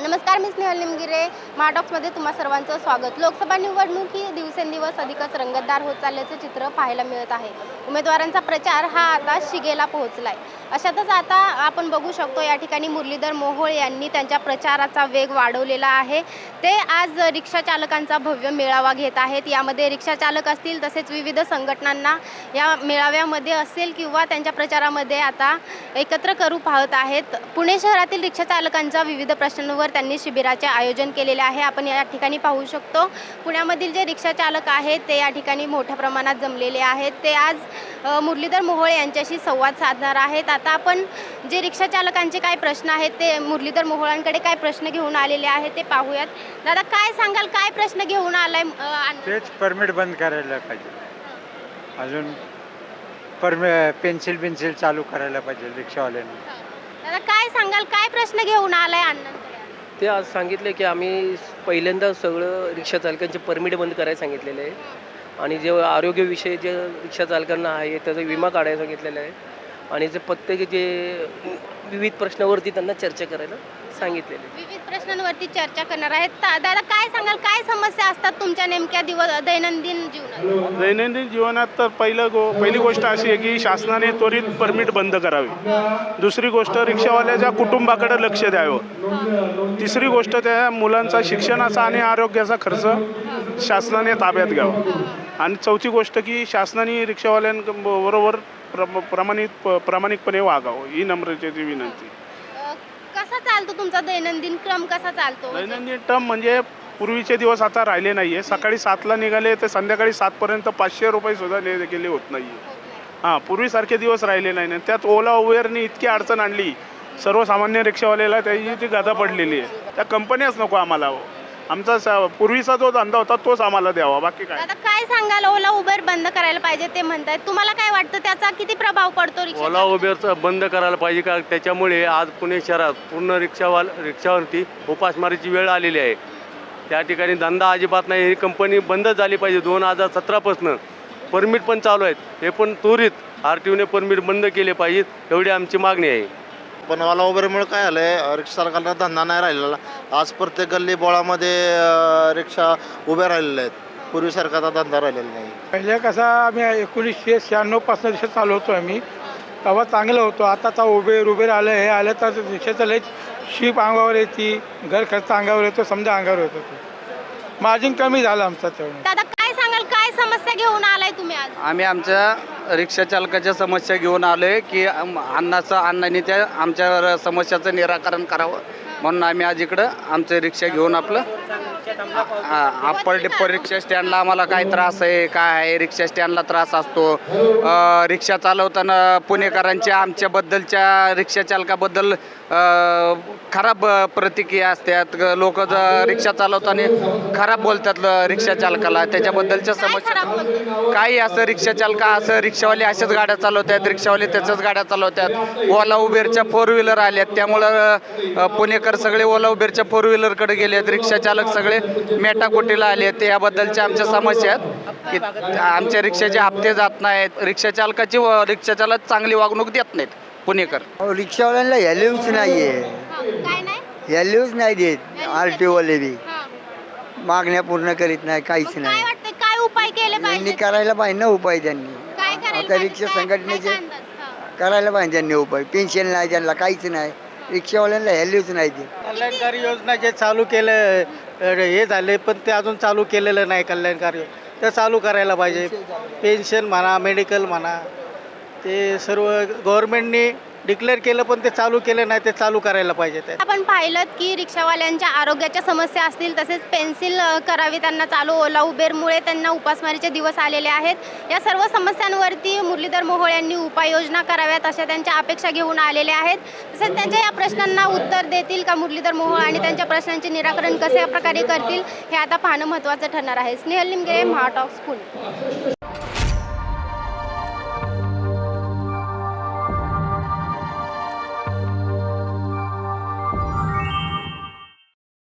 नमस्कार मी स्नेहल निमगिरे. महाटॉक्समध्ये तुम्हा सर्वांचं स्वागत. लोकसभा निवडणूक ही दिवसेंदिवस अधिकच रंगतदार होत चालल्याचं चित्र पाहायला मिळत आहे. उमेदवारांचा प्रचार हा आता शिगेला पोहोचला आहे अशातच आता आपण बघू शकतो या ठिकाणी मुरलीधर मोहोळ यांनी त्यांच्या प्रचाराचा वेग वाढवलेला आहे. ते आज रिक्षाचालकांचा भव्य मेळावा घेत आहेत. यामध्ये रिक्षाचालक असतील तसेच विविध संघटनांना या मेळाव्यामध्ये असेल किंवा त्यांच्या प्रचारामध्ये आता एकत्र करू पाहत आहेत. पुणे शहरातील रिक्षाचालकांच्या विविध प्रश्नांवर त्यांनी शिबिराचे आयोजन केलेले आहे. आपण या ठिकाणी पाहू शकतो पुण्यामधील जे रिक्षाचालक आहेत ते या ठिकाणी मोठ्या प्रमाणात जमलेले आहेत. ते आज मुरलीधर मोहोळ यांच्याशी संवाद साधणार आहेत. आता आपण जे रिक्षा चालकांचे काय प्रश्न आहेत ते मुरलीधर मोहोळांकडे काय प्रश्न घेऊन आलेले आहेत ते पाहूयात. दादा काय सांगाल? काय प्रश्न घेऊन आलाय अ, तेच परमिट बंद करायला पाहिजे. अजून परमि पेन्सिल बिन्सिल चालू करायला पाहिजे रिक्षावाल्यांनी. दादा काय सांगाल? काय प्रश्न घेऊन आलाय अण्णांकडे ते आज सांगितले की आम्ही पहिल्यांदा सगळं रिक्षा चालकांचे परमिट बंद करायला सांगितलेलं आहे. आणि जे आरोग्यविषयी जे रिक्षा चालकांना आहे त्याचा विमा काढायला सांगितलेला आहे. आणि जे प्रत्येक जे विविध प्रश्नावरती त्यांना चर्चा करायला सांगितलेलं. विविध प्रश्नांवरती चर्चा करणार आहेत. ता- दादा काय सांगाल? काय समस्या असतात तुमच्या नेमक्या दिवस दैनंदिन जीवनात? दैनंदिन जीवनात तर पहिलं गो पहिली गोष्ट अशी आहे की शासनाने त्वरित परमिट बंद करावी. दुसरी गोष्ट रिक्षावाल्याच्या कुटुंबाकडे लक्ष द्यावं. तिसरी गोष्ट त्या मुलांचा शिक्षणाचा आणि आरोग्याचा खर्च शासनाने ताब्यात घ्यावा. आणि चौथी गोष्ट की शासनाने रिक्षावाल्यांबरोबर प्र प्रमाणित प्रामाणिकपणे वागावं ही नम्रतेची विनंती. अ, कसा चालतो तुमचा दैनंदिन क्रम कसा चालतो? दैनंदिन टर्म म्हणजे पूर्वीचे दिवस आता राहिले नाही आहे सकाळी सातला निघाले तर संध्याकाळी सातपर्यंत पाचशे रुपये सुद्धा ने गेले होत नाही. हां पूर्वीसारखे दिवस राहिले नाही. ना त्यात ओला उबेरने इतकी अडचण आणली. सर्वसामान्य रिक्षावाल्याला त्याची ती गाथा पडलेली आहे. त्या कंपन्याच नको आम्हाला हो. आमचा स- पूर्वीचा जो धंदा होता तोच आम्हाला द्यावा. बाकी काय? दादा काय सांगाल? ओला उबर बंद करायला पाहिजे ते म्हणतायत तुम्हाला काय वाटतं? त्याचा किती प्रभाव पडतो रिक्षा ओला उबेरचं बंद करायला पाहिजे का? त्याच्यामुळे आज पुणे शहरात पूर्ण रिक्षावाल रिक्षावरती उपासमारीची वेळ आलेली आहे. त्या ठिकाणी धंदा अजिबात नाही. ही कंपनी बंद झाली पाहिजे. दोन हजार सतरापासनं. परमिट पण चालू आहेत. हे पण त्वरित आर टी ओने परमिट बंद केले पाहिजेत एवढी आमची मागणी आहे. पण ओला उबेरमुळे काय आलं आहे रिक्षा चालकांना धंदा नाही राहिलेला. आज प्रत्येक गल्ली बोळामध्ये रिक्षा उभ्या राहिलेल्या आहेत. पूर्वीसारखा आता धंदा राहिलेला नाही. पहिले कसं आम्ही एकोणीसशे शहाण्णवपासून रिक्षा चालवतो आम्ही. तेव्हा चांगलं होतं. आता तर उबेर उबेर आलं हे आलं तर रिक्षाचं लयच शीप अंगावर येते. घर खर्च अंगावर येतो समजा अंगावर येतो ते. मार्जिन कमी झालं आमचं तेवढं. दादा काय सांगाल? काय समस्या घेऊन आलाय तुम्ही आज? आम्ही आमच्या रिक्षा चालकाच्या समस्या घेऊन आलो आहे की अण्णाचं अण्णांनी त्या आमच्या समस्याचं निराकरण करावं. म्हणून आम्ही आज इकडं आमचं रिक्षा घेऊन आपलं अप्पर टिप्पर रिक्षा स्टँडला आम्हाला काय त्रास आहे काय आहे? रिक्षा स्टँडला त्रास असतो. रिक्षा चालवताना पुणेकरांच्या आमच्याबद्दलच्या रिक्षा चालकाबद्दल खराब प्रतिक्रिया असतात. लोक रिक्षा चालवताना खराब बोलतात रिक्षा चालकाला. त्याच्याबद्दलच्या समस्या? काही असं रिक्षा चालका असं रिक्षावाले अशाच गाड्या चालवतात रिक्षावाले त्याच्याच गाड्या चालवतात. ओला उबेरच्या फोर व्हीलर आल्यात. त्यामुळं पुणेकर सगळे ओला उबेरच्या फोर व्हीलरकडे गेले आहेत रिक्षा चालक सगळे मेटाकोटीला आले आहेत. याबद्दलच्या आमच्या समस्या आहेत. की आमच्या रिक्षाचे हप्ते जात नाहीत. रिक्षा चालकाची व रिक्षा चालक चांगली वागणूक देत नाहीत. पुणेकर. रिक्षावाल्यांना व्हॅल्यूच नाही आहे काय नाही? व्हॅल्यूच नाही देत आर टी ओले बी. हा. मागण्या पूर्ण करीत नाही काहीच काय नाही. वाटतं काय उपाय केले त्यांनी पाहिजे करायला पाहिजे ना उपाय त्यांनी. काय करायला आता पाहिजे? रिक्षा काय- संघटनेचे काय अंदाज? हा. करायला पाहिजे त्यांनी उपाय. पेन्शन नाही त्यांना काहीच नाही. रिक्षावाल्यांना व्हॅल्यूच नाही देत. कल्याणकारी योजना जे चालू केलं हे झाले पण ते अजून चालू केलेलं नाही कल्याणकारी. ते चालू करायला पाहिजे. पेन्शन म्हणा मेडिकल म्हणा. ते सर्व गव्हर्नमेंटनी डिक्लेअर केलं पण ते चालू केलं नाही ते चालू करायला पाहिजे ते. आपण पाहिलं की रिक्षावाल्यांच्या आरोग्याच्या समस्या असतील तसेच पेन्सिल करावी त्यांना चालू ओला उबेरमुळे त्यांना उपासमारीचे दिवस आलेले आहेत. या सर्व समस्यांवरती मुरलीधर मोहोळ यांनी उपाययोजना कराव्यात अशा त्यांच्या अपेक्षा घेऊन आलेल्या आहेत. तसेच त्यांच्या या प्रश्नांना उत्तर देतील का मुरलीधर मोहोळ आणि त्यांच्या प्रश्नांचे निराकरण कशा प्रकारे करतील हे आता पाहणं महत्त्वाचं ठरणार आहे. स्नेहल निमगे महाटॉक्स पुणे.